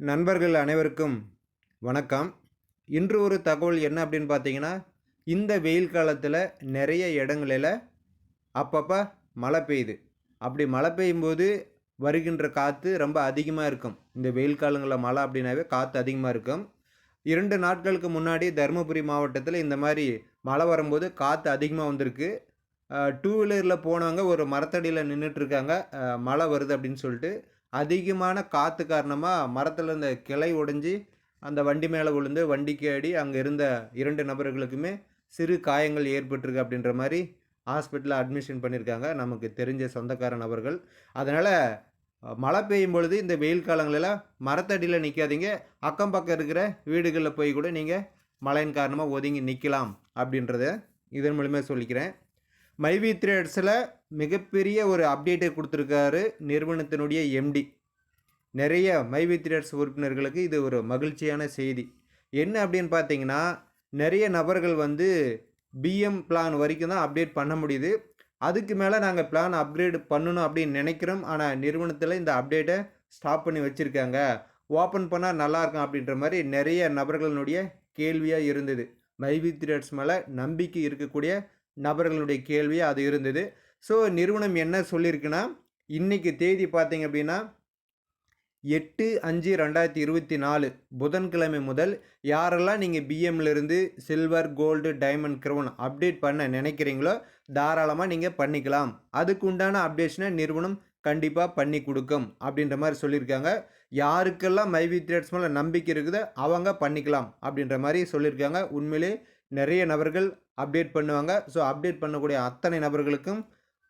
நண்பர்கள் அனைவருக்கும் வணக்கம். இன்று ஒரு தகவல் என்ன அப்படின்னு பார்த்தீங்கன்னா இந்த வெயில் காலத்தில் நிறைய இடங்களில் அப்பப்போ மழை பெய்யுது. அப்படி மழை பெய்யும்போது வருகின்ற காற்று ரொம்ப அதிகமாக இருக்கும். இந்த வெயில் காலங்களில் மழை அப்படின்னாவே காற்று அதிகமாக இருக்கும். இரண்டு நாட்களுக்கு முன்னாடி தருமபுரி மாவட்டத்தில் இந்த மாதிரி மழை வரும்போது காற்று அதிகமாக வந்திருக்கு. டூ வீலரில் போனவங்க ஒரு மரத்தடியில் நின்றுட்டுருக்காங்க மழை வருது அப்படின்னு சொல்லிட்டு அதிகமான காற்று காரணமாக மரத்தில் இருந்த கிளை உடைஞ்சி அந்த வண்டி மேலே விழுந்து வண்டிக்கு அடி அங்கே இருந்த இரண்டு நபர்களுக்குமே சிறு காயங்கள் ஏற்பட்டிருக்கு அப்படின்ற மாதிரி ஹாஸ்பிட்டலில் அட்மிஷன் பண்ணியிருக்காங்க. நமக்கு தெரிஞ்ச சொந்தக்கார நபர்கள். அதனால் மழை பெய்யும் பொழுது இந்த வெயில் காலங்களில் மரத்தடியில் நிற்காதீங்க அக்கம் பக்கம் இருக்கிற வீடுகளில் போய் கூட நீங்கள் மழையின் காரணமாக ஒதுங்கி நிற்கலாம் அப்படின்றத இதன் மூலிமா சொல்லிக்கிறேன். மைவி த்ரேட்ஸில் மிகப்பெரிய ஒரு அப்டேட்டை கொடுத்துருக்காரு நிறுவனத்தினுடைய எம்டி. நிறைய மைவி த்ரேட்ஸ் உறுப்பினர்களுக்கு இது ஒரு மகிழ்ச்சியான செய்தி. என்ன அப்படின்னு பார்த்தீங்கன்னா நிறைய நபர்கள் வந்து பிஎம் பிளான் வரைக்கும் தான் அப்டேட் பண்ண முடியுது. அதுக்கு மேலே நாங்கள் பிளான் அப்கிரேட் பண்ணணும் அப்படின்னு நினைக்கிறோம். ஆனால் நிறுவனத்தில் இந்த அப்டேட்டை ஸ்டாப் பண்ணி வச்சுருக்காங்க. ஓப்பன் பண்ணால் நல்லாயிருக்கும் அப்படின்ற மாதிரி நிறைய நபர்களினுடைய கேள்வியாக இருந்தது. மைவி த்ரேட்ஸ் மேலே நம்பிக்கை இருக்கக்கூடிய நபர்களுடைய கேள்வியாக அது இருந்தது. ஸோ நிறுவனம் என்ன சொல்லியிருக்குன்னா இன்றைக்கி தேதி பார்த்தீங்க அப்படின்னா எட்டு அஞ்சு ரெண்டாயிரத்தி இருபத்தி நாலு புதன்கிழமை முதல் யாரெல்லாம் நீங்கள் பிஎம்லேருந்து silver gold diamond crown update பண்ண நினைக்கிறீங்களோ தாராளமாக நீங்கள் பண்ணிக்கலாம். அதுக்கு உண்டான அப்டேஷனை நிறுவனம் கண்டிப்பாக பண்ணி கொடுக்கும் அப்படின்ற மாதிரி சொல்லியிருக்காங்க. யாருக்கெல்லாம் மைவி த்ரேட்ஸ் மேலே நம்பிக்கை இருக்குதோ அவங்க பண்ணிக்கலாம் அப்படின்ற மாதிரி சொல்லியிருக்காங்க. உண்மையிலே நிறைய நபர்கள் அப்டேட் பண்ணுவாங்க. ஸோ அப்டேட் பண்ணக்கூடிய அத்தனை நபர்களுக்கும்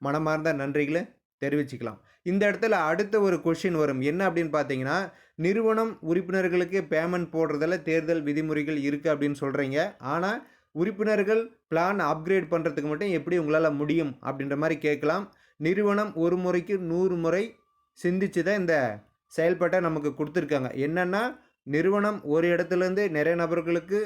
மனமார்ந்த நன்றிகளை தெரிவிச்சுக்கலாம். இந்த இடத்துல அடுத்த ஒரு கொஷின் வரும். என்ன அப்படின்னு பார்த்தீங்கன்னா நிறுவனம் உறுப்பினர்களுக்கு பேமெண்ட் போடுறதில் தேர்தல் விதிமுறைகள் இருக்குது அப்படின்னு சொல்கிறீங்க ஆனால் உறுப்பினர்கள் பிளான் அப்கிரேட் பண்ணுறதுக்கு மட்டும் எப்படி உங்களால் முடியும் அப்படின்ற மாதிரி கேட்கலாம். நிறுவனம் ஒரு முறைக்கு நூறு முறை சிந்திச்சு தான் இந்த செயல்பாட்டை நமக்கு கொடுத்துருக்காங்க. என்னென்னா நிறுவனம் ஒரு இடத்துலேருந்து நிறைய நபர்களுக்கு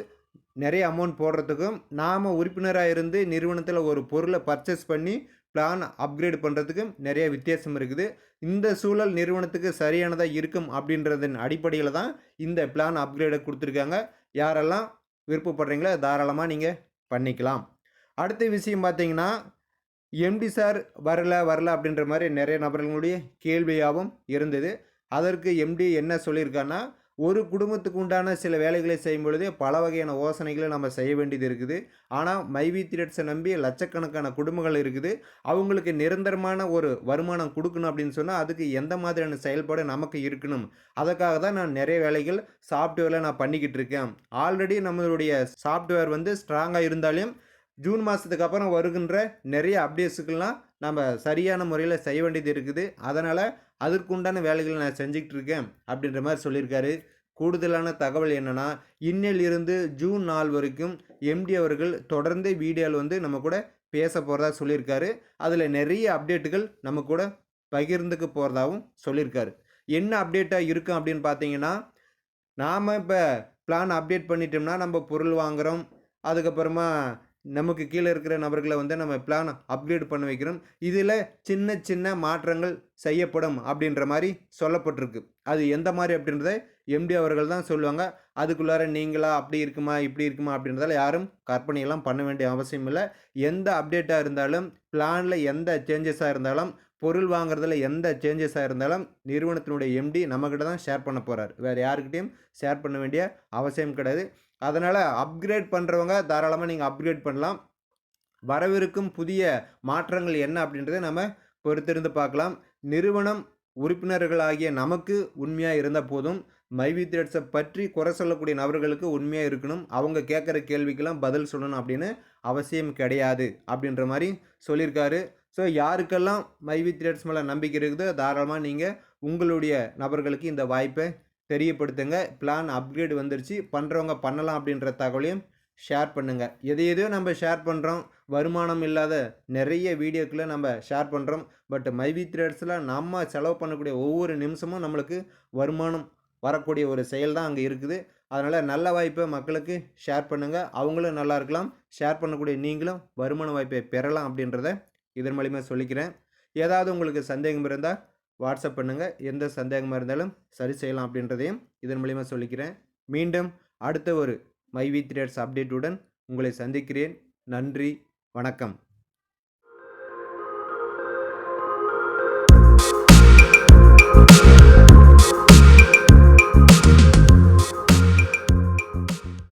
நிறைய அமௌண்ட் போடுறதுக்கும் நாம் உறுப்பினராக இருந்து நிறுவனத்தில் ஒரு பொருளை பர்ச்சேஸ் பண்ணி பிளான் அப்கிரேட் பண்ணுறதுக்கும் நிறைய வித்தியாசம் இருக்குது. இந்த சூழல் நிறுவனத்துக்கு சரியானதாக இருக்கும் அப்படின்றதன் அடிப்படையில் தான் இந்த பிளான் அப்கிரேடை கொடுத்துருக்காங்க. யாரெல்லாம் விருப்பப்படுறீங்களோ தாராளமாக நீங்கள் பண்ணிக்கலாம். அடுத்த விஷயம் பார்த்தீங்கன்னா எம்டி சார் வரல வரல அப்படின்ற மாதிரி நிறைய நபர்களுடைய கேள்வியாகவும் இருந்தது. அதற்கு எம்டி என்ன சொல்லியிருக்கான்னா ஒரு குடும்பத்துக்கு உண்டான சில வேலைகளை செய்யும் பொழுதே பல வகையான யோசனைகளை நம்ம செய்ய வேண்டியது இருக்குது. ஆனால் மைவி த்ரெட்ஸை நம்பி லட்சக்கணக்கான குடும்பங்கள் இருக்குது. அவங்களுக்கு நிரந்தரமான ஒரு வருமானம் கொடுக்கணும் அப்படின்னு சொன்னால் அதுக்கு எந்த மாதிரியான செயல்பாடு நமக்கு இருக்கணும்? அதுக்காக தான் நான் நிறைய வேலைகள் சாஃப்ட்வேரில் நான் பண்ணிக்கிட்டு இருக்கேன். ஆல்ரெடி நம்மளுடைய சாஃப்ட்வேர் வந்து ஸ்ட்ராங்காக இருந்தாலும் ஜூன் மாதத்துக்கு அப்புறம் வருகின்ற நிறைய அப்டேட்ஸுக்கெல்லாம் நம்ம சரியான முறையில் செய்ய வேண்டியது இருக்குது. அதனால் அதற்குண்டான வேலைகளை நான் செஞ்சுக்கிட்டு இருக்கேன் அப்படின்ற மாதிரி சொல்லியிருக்காரு. கூடுதலான தகவல் என்னென்னா இன்னில் இருந்து ஜூன் நாள் வரைக்கும் எம்டி அவர்கள் தொடர்ந்து வீடியோவில் வந்து நம்ம கூட பேச போகிறதா சொல்லியிருக்காரு. அதில் நிறைய அப்டேட்டுகள் நம்ம கூட பகிர்ந்துக்க போகிறதாகவும் சொல்லியிருக்காரு. என்ன அப்டேட்டாக இருக்கும் அப்படின்னு பார்த்தீங்கன்னா நாம் இப்போ பிளான் அப்டேட் பண்ணிட்டோம்னா நம்ம பொருள் வாங்குகிறோம் அதுக்கப்புறமா நமக்கு கீழே இருக்கிற நபர்களை வந்து நம்ம பிளான் அப்கிரேட் பண்ண வைக்கிறோம். இதில் சின்ன சின்ன மாற்றங்கள் செய்யப்படும் அப்படின்ற மாதிரி சொல்லப்பட்டிருக்கு. அது எந்த மாதிரி அப்படின்றத எம்டி அவர்கள் தான் சொல்லுவாங்க. அதுக்குள்ளார நீங்களா அப்படி இருக்குமா இப்படி இருக்குமா அப்படின்றதால யாரும் கற்பனையெல்லாம் பண்ண வேண்டிய அவசியம் இல்லை. எந்த அப்டேட்டாக இருந்தாலும் பிளானில் எந்த சேஞ்சஸாக இருந்தாலும் பொருள் வாங்குறதுல எந்த சேஞ்சஸாக இருந்தாலும் நிறுவனத்தினுடைய எம்டி நம்மக்கிட்ட தான் ஷேர் பண்ண போகிறார் வேறு யாருக்கிட்டையும் ஷேர் பண்ண வேண்டிய அவசியம் கிடையாது. அதனால் அப்கிரேட் பண்ணுறவங்க தாராளமாக நீங்கள் அப்கிரேட் பண்ணலாம். வரவிருக்கும் புதிய மாற்றங்கள் என்ன அப்படின்றத நம்ம பொறுத்திருந்து பார்க்கலாம். நிறுவனம் உறுப்பினர்களாகிய நமக்கு உண்மையாக இருந்த போதும். மைவி த்ரெட்ஸை பற்றி குறை சொல்லக்கூடிய நபர்களுக்கு உண்மையாக இருக்கணும். அவங்க கேட்குற கேள்விக்கெல்லாம் பதில் சொல்லணும் அப்படின்னு அவசியம் கிடையாது அப்படின்ற மாதிரி சொல்லியிருக்காரு. ஸோ யாருக்கெல்லாம் மைவி த்ரேட்ஸ் மேலே நம்பிக்கை இருக்குதோ தாராளமாக நீங்கள் உங்களுடைய நபர்களுக்கு இந்த வாய்ப்பை தெரியப்படுத்துங்க. பிளான் அப்கிரேட் வந்துருச்சு. பண்ணுறவங்க பண்ணலாம் அப்படின்ற தகவலையும் ஷேர் பண்ணுங்கள் எதை எதையோ நம்ம ஷேர் பண்ணுறோம் வருமானம் இல்லாத நிறைய வீடியோக்களை நம்ம ஷேர் பண்ணுறோம் பட் மைவி த்ரெட்ஸில் நம்ம செலவு பண்ணக்கூடிய ஒவ்வொரு நிமிஷமும் நம்மளுக்கு வருமானம் வரக்கூடிய ஒரு செயல் தான் அங்கே இருக்குது. அதனால் நல்ல வாய்ப்பை மக்களுக்கு ஷேர் பண்ணுங்கள் அவங்களும் நல்லா இருக்கலாம். ஷேர் பண்ணக்கூடிய நீங்களும் வருமான வாய்ப்பை பெறலாம் அப்படின்றத இதன் மூலிமா சொல்லிக்கிறேன். ஏதாவது உங்களுக்கு சந்தேகம் இருந்தால் வாட்ஸ்அப் பண்ணுங்கள் எந்த சந்தேகமாக இருந்தாலும் சரி செய்யலாம் அப்படின்றதையும் இதன் மூலிமா சொல்லிக்கிறேன். மீண்டும் அடுத்த ஒரு மை வி த்ரேட்ஸ் அப்டேட்டுடன் உங்களை சந்திக்கிறேன். நன்றி. வணக்கம்.